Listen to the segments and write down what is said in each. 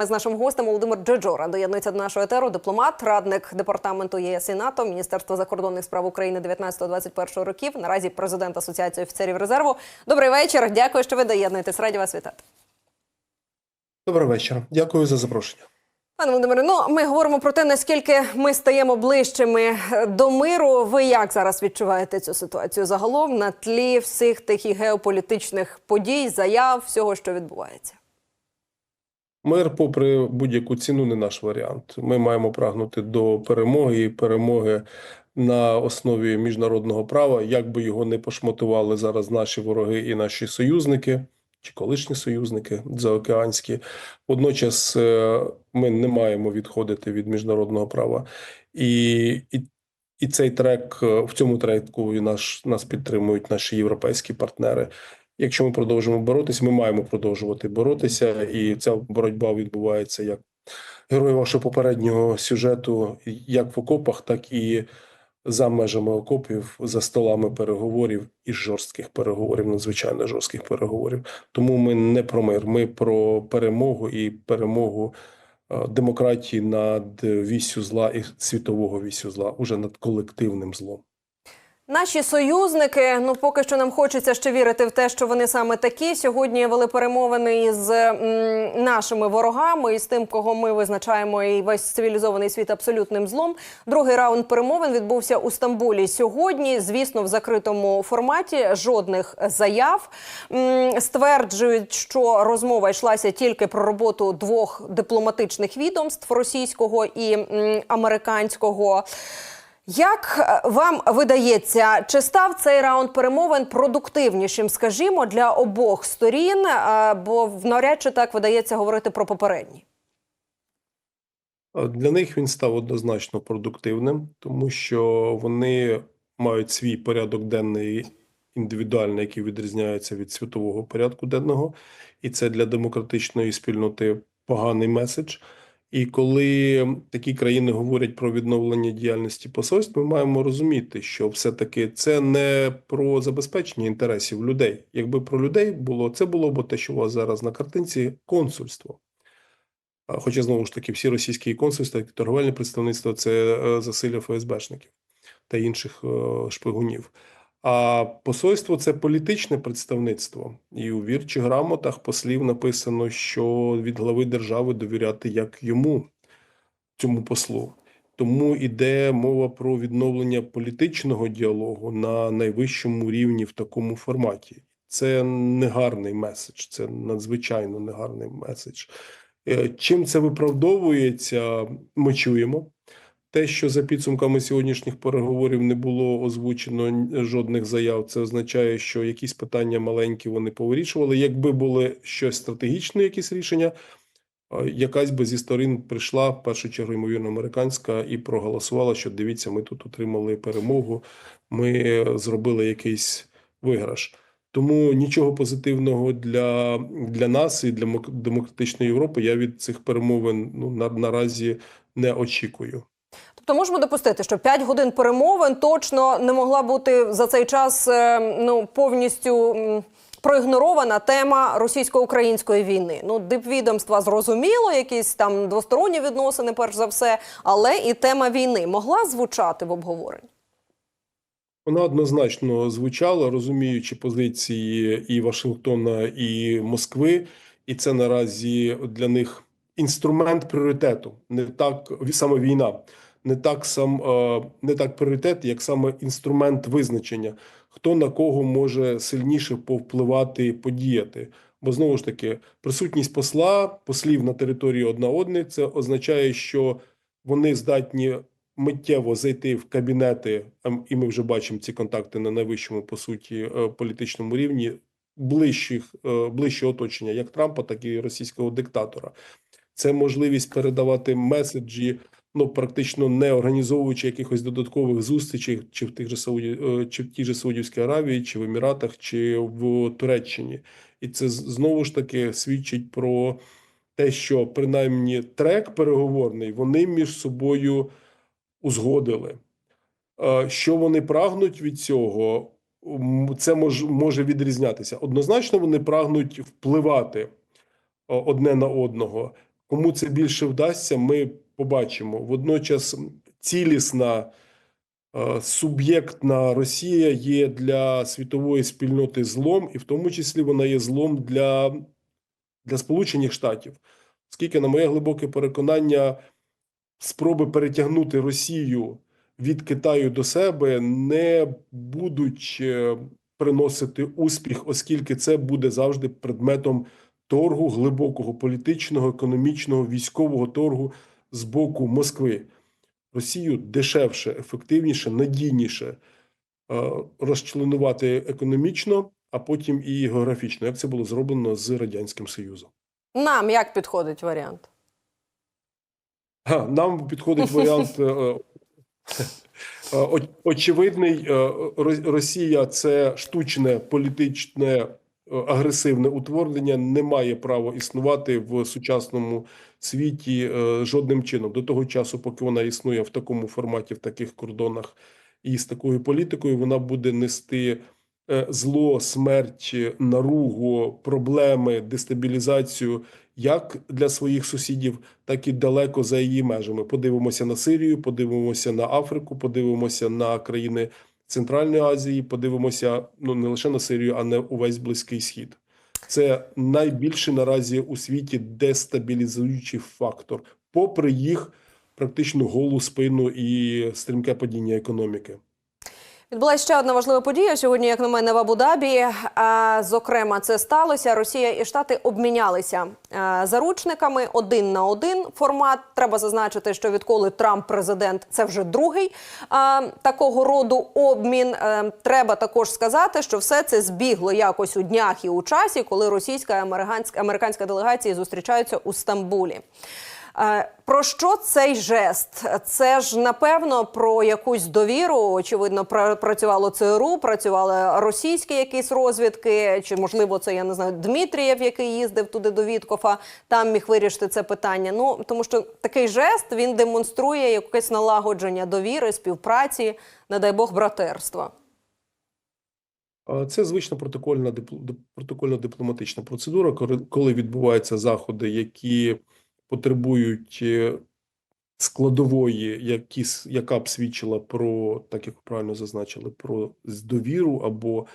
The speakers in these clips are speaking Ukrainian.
З нашим гостем Володимир Джеджора доєднується до нашого етеру. Дипломат, радник департаменту ЄС і НАТО, Міністерства закордонних справ України 19-21 років. Наразі президент Асоціації офіцерів резерву. Добрий вечір. Дякую, що ви доєднуєтесь. Раді вас вітати. Добрий вечір. Дякую за запрошення. Пане Володимире, ну ми говоримо про те, наскільки ми стаємо ближчими до миру. Ви як зараз відчуваєте цю ситуацію загалом на тлі всіх тих і геополітичних подій, заяв, всього, що відбувається? Мир, попри будь-яку ціну, не наш варіант. Ми маємо прагнути до перемоги і перемоги на основі міжнародного права, як би його не пошматували зараз наші вороги і наші союзники чи колишні союзники заокеанські. Водночас е, ми не маємо відходити від міжнародного права, і, і, і цей трек е, в цьому треку наш нас підтримують наші європейські партнери. Якщо ми продовжимо боротися, ми маємо продовжувати боротися, і ця боротьба відбувається як герої вашого попереднього сюжету, як в окопах, так і за межами окопів, за столами переговорів і жорстких переговорів, надзвичайно жорстких переговорів. Тому ми не про мир, ми про перемогу і перемогу е, демократії над вісю зла і світового вісю зла, уже над колективним злом. Наші союзники, ну поки що нам хочеться ще вірити в те, що вони саме такі. Сьогодні вели перемовини із м, нашими ворогами і з тим, кого ми визначаємо і весь цивілізований світ абсолютним злом. Другий раунд перемовин відбувся у Стамбулі сьогодні. Звісно, в закритому форматі жодних заяв М, стверджують, що розмова йшлася тільки про роботу двох дипломатичних відомств російського і м, американського. Як е, вам видається, чи став цей раунд перемовин продуктивнішим, скажімо, для обох сторін? Е, Бо навряд чи так видається говорити про попередні. Для них він став однозначно продуктивним, тому що вони мають свій порядок денний індивідуальний, який відрізняється від світового порядку денного, і це для демократичної спільноти поганий меседж. І коли такі країни говорять про відновлення діяльності посольств, ми маємо розуміти, що все-таки це не про забезпечення інтересів людей. Якби про людей було, це було б те, що у вас зараз на картинці консульство. Хоча знову ж таки всі російські консульства, як і торговельне представництво це е, засилля ФСБшників та інших е, шпигунів. А посольство це політичне представництво, і у вірчих грамотах послів написано, що від глави держави довіряти як йому, цьому послу. Тому йде мова про відновлення політичного діалогу на найвищому рівні в такому форматі. Це негарний меседж, це надзвичайно негарний меседж. Е, Чим це виправдовується, ми чуємо. Те, що за підсумками сьогоднішніх переговорів не було озвучено жодних заяв, це означає, що якісь питання маленькі вони повирішували. Якби були щось стратегічне, якісь рішення, якась би зі сторін прийшла в першу чергу, ймовірно, американська, і проголосувала, що дивіться, ми тут отримали перемогу, ми зробили якийсь виграш. Тому нічого позитивного для для нас і для демократичної Європи я від цих перемовин ну на, наразі не очікую. Тобто можемо допустити, що 5 годин перемовин точно не могла бути за цей час е, ну повністю проігнорована тема російсько-української війни. Ну, дипвідомства зрозуміло, якісь там двосторонні відносини, перш за все, але і тема війни могла звучати в обговоренні. Вона однозначно звучала, розуміючи позиції і Вашингтона, і Москви, і це наразі для них інструмент пріоритету, не так саме війна, не так сам не так пріоритет, як саме інструмент визначення, хто на кого може сильніше повпливати, подіяти. Бо знову ж таки, присутність посла, послів на території одна одної, це означає, що вони здатні миттєво зайти в кабінети, і ми вже бачимо ці контакти на найвищому по суті е, політичному рівні ближчих е, ближче оточення, як Трампа, так і російського диктатора. Це можливість передавати меседжі, ну практично не організовуючи якихось додаткових зустрічей, чи в тих же Сауді, е, чи в тій же Саудівській Аравії, чи в Еміратах, чи в Туреччині, і це знову ж таки свідчить про те, що принаймні трек переговорний вони між собою узгодили. Що вони прагнуть від цього, це може відрізнятися. Однозначно, вони прагнуть впливати одне на одного. Кому це більше вдасться, ми побачимо. Водночас цілісна е, суб'єктна Росія є для світової спільноти злом, і в тому числі вона є злом для, для Сполучених Штатів. Оскільки, на моє глибоке переконання, спроби перетягнути Росію від Китаю до себе не будуть е, приносити успіх, оскільки це буде завжди предметом торгу глибокого політичного, економічного, військового торгу з боку Москви. Росію дешевше, ефективніше, надійніше е, розчленувати економічно, а потім і географічно, як це було зроблено з Радянським Союзом. Нам як підходить варіант? Нам підходить варіант е, е, очевидний. Росія це штучне політичне агресивне утворення, не має права існувати в сучасному світі е, жодним чином до того часу, поки вона існує в такому форматі, в таких кордонах і з такою політикою, вона буде нести е, зло, смерть, наругу, проблеми, дестабілізацію як для своїх сусідів, так і далеко за її межами. Подивимося на Сирію, подивимося на Африку, подивимося на країни Центральної Азії, подивимося ну не лише на Сирію, а не увесь Близький Схід. Це найбільший наразі у світі дестабілізуючий фактор, попри їх практично голу спину і стрімке падіння економіки. Відбулася ще одна важлива подія сьогодні, як на мене, в Абу-Дабі. Зокрема, це сталося. Росія і Штати обмінялися заручниками один на один. Формат треба зазначити, що відколи Трамп президент, це вже другий такого роду обмін. Е, Треба також сказати, що все це збігло якось у днях і у часі, коли російська і американська делегації зустрічаються у Стамбулі. Е, Про що цей жест? Це ж напевно про якусь довіру. Очевидно, пра- працювало ЦРУ, працювали російські якісь розвідки, чи можливо це я не знаю Дмитрієв, який їздив туди до Віткофа, там міг вирішити це питання. Ну тому що такий жест він демонструє якесь налагодження довіри, співпраці, не дай Бог, братерства. Це звична протокольна дипл- дип- протокольно-дипломатична процедура, коли відбуваються заходи, які потребують е, складової, які, яка б свідчила про, так як правильно зазначили, про довіру або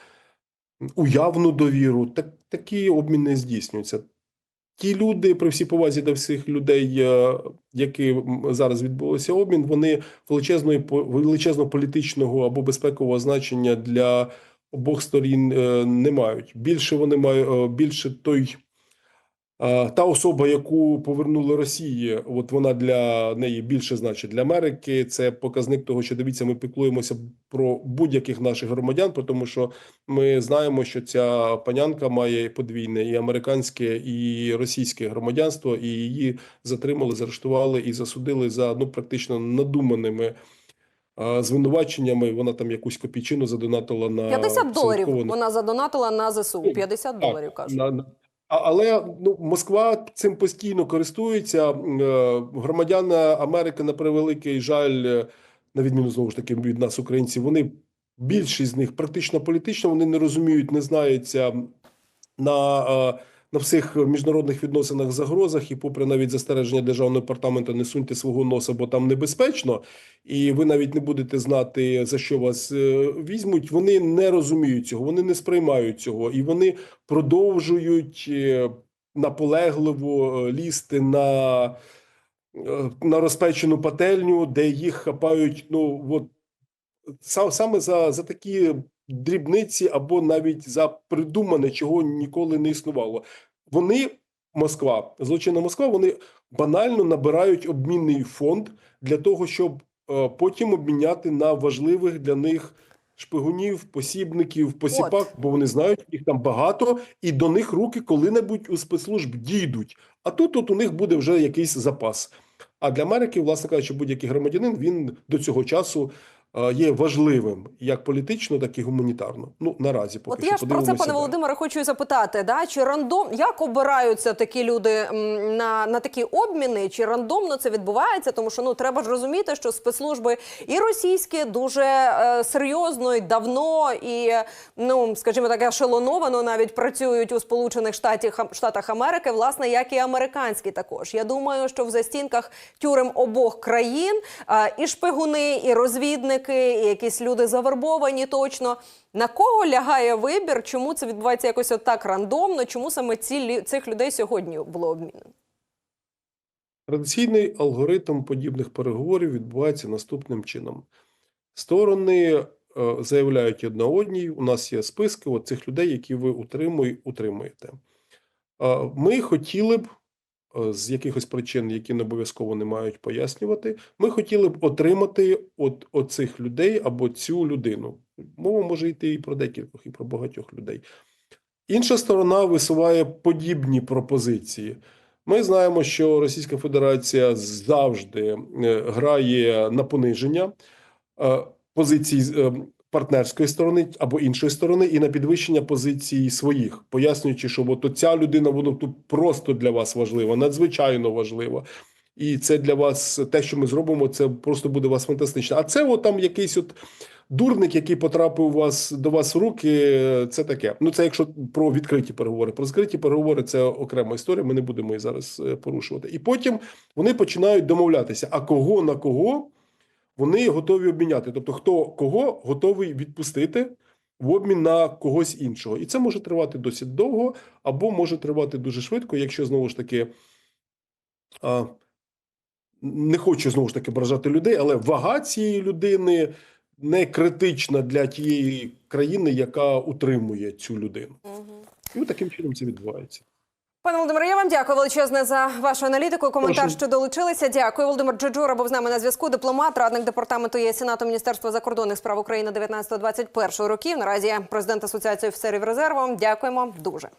уявну довіру. Так, такі обміни здійснюються. Ті люди, при всій повазі до всіх людей, е, які зараз відбулося обмін, вони величезної величезного політичного або безпекового значення для обох сторін е, не мають. Більше вони мають більше той. Та особа, яку повернули Росії, от вона для неї більше значить для Америки. Це показник того, що дивіться, ми піклуємося про будь-яких наших громадян, тому що ми знаємо, що ця панянка має подвійне і американське, і російське громадянство, і її затримали, заарештували і засудили за ну практично надуманими звинуваченнями. Вона там якусь копійчину задонатила на 50 доларів вона задонатила на ЗСУ. 50 доларів кажуть. на, але ну Москва цим постійно користується. Е, Громадяни Америки на превеликий жаль, е, на відміну знову ж таки від нас, українців, вони більшість з них практично політично вони не розуміють, не знаються на, е, на всіх міжнародних відносинах загрозах, і попри навіть застереження державного департаменту, не суньте свого носа, бо там небезпечно, і ви навіть не будете знати за що вас е, візьмуть. Вони не розуміють цього, вони не сприймають цього, і вони продовжують е, наполегливо е, лізти на, на розпечену пательню, де їх хапають. Ну от саме за, за такі дрібниці, або навіть за придумане, чого ніколи не існувало. Вони, Москва, злочинна Москва, вони банально набирають обмінний фонд для того, щоб е, потім обміняти на важливих для них шпигунів, посібників, посіпак, бо вони знають, їх там багато, і до них руки коли-небудь у спецслужб дійдуть. А тут от у них буде вже якийсь запас. А для Америки, власне кажучи, будь-який громадянин він до цього часу є важливим як політично, так і гуманітарно. Ну наразі поки От що я ж про це, пане. Володимире, хочу і запитати. Да? Чи рандом як обираються такі люди на, на такі обміни? Чи рандомно це відбувається? Тому що ну треба ж розуміти, що спецслужби і російські дуже е, серйозно і давно і ну скажімо так, ешелоновано навіть працюють у Сполучених Штатах Штатах Америки, власне, як і американські також. Я думаю, що в застінках тюрем обох країн е, і шпигуни, і розвідники, і якісь люди завербовані точно. На кого лягає вибір? Чому це відбувається якось отак рандомно? Чому саме ці цих людей сьогодні було обмінено? Традиційний алгоритм подібних переговорів відбувається наступним чином: сторони е, заявляють одна одній, у нас є списки от цих людей, які ви утримує, утримуєте. Е, Ми хотіли б з якихось причин, які не обов'язково не мають пояснювати, ми хотіли б отримати от оцих людей або цю людину. Мова може йти і про декількох, і про багатьох людей. Інша сторона висуває подібні пропозиції. Ми знаємо, що Російська Федерація завжди е, грає на пониження е, позицій е, партнерської сторони або іншої сторони, і на підвищення позицій своїх, пояснюючи, що от ця людина вона тут просто для вас важлива, надзвичайно важлива. І це для вас те, що ми зробимо, це просто буде у вас фантастично. А це от там якийсь от дурник, який потрапив у вас до вас в руки, це таке. Ну це якщо про відкриті переговори. Про закриті переговори це окрема історія. Ми не будемо її зараз е, порушувати. І потім вони починають домовлятися, а кого на кого вони готові обміняти. Тобто, хто кого готовий відпустити в обмін на когось іншого. І це може тривати досить довго, або може тривати дуже швидко, якщо знову ж таки. А, не хочу знову ж таки вражати людей, але вага цієї людини не критична для тієї країни, яка утримує цю людину. І от таким чином це відбувається. Пане Володимире, я вам дякую величезне за вашу аналітику. Коментар, що долучилися. Дякую. Володимир Джуджура був з нами на зв'язку. Дипломат, радник департаменту є Сенату Міністерства закордонних справ України 19-21 років. Наразі президент Асоціації офіцерів резерву. Дякуємо дуже.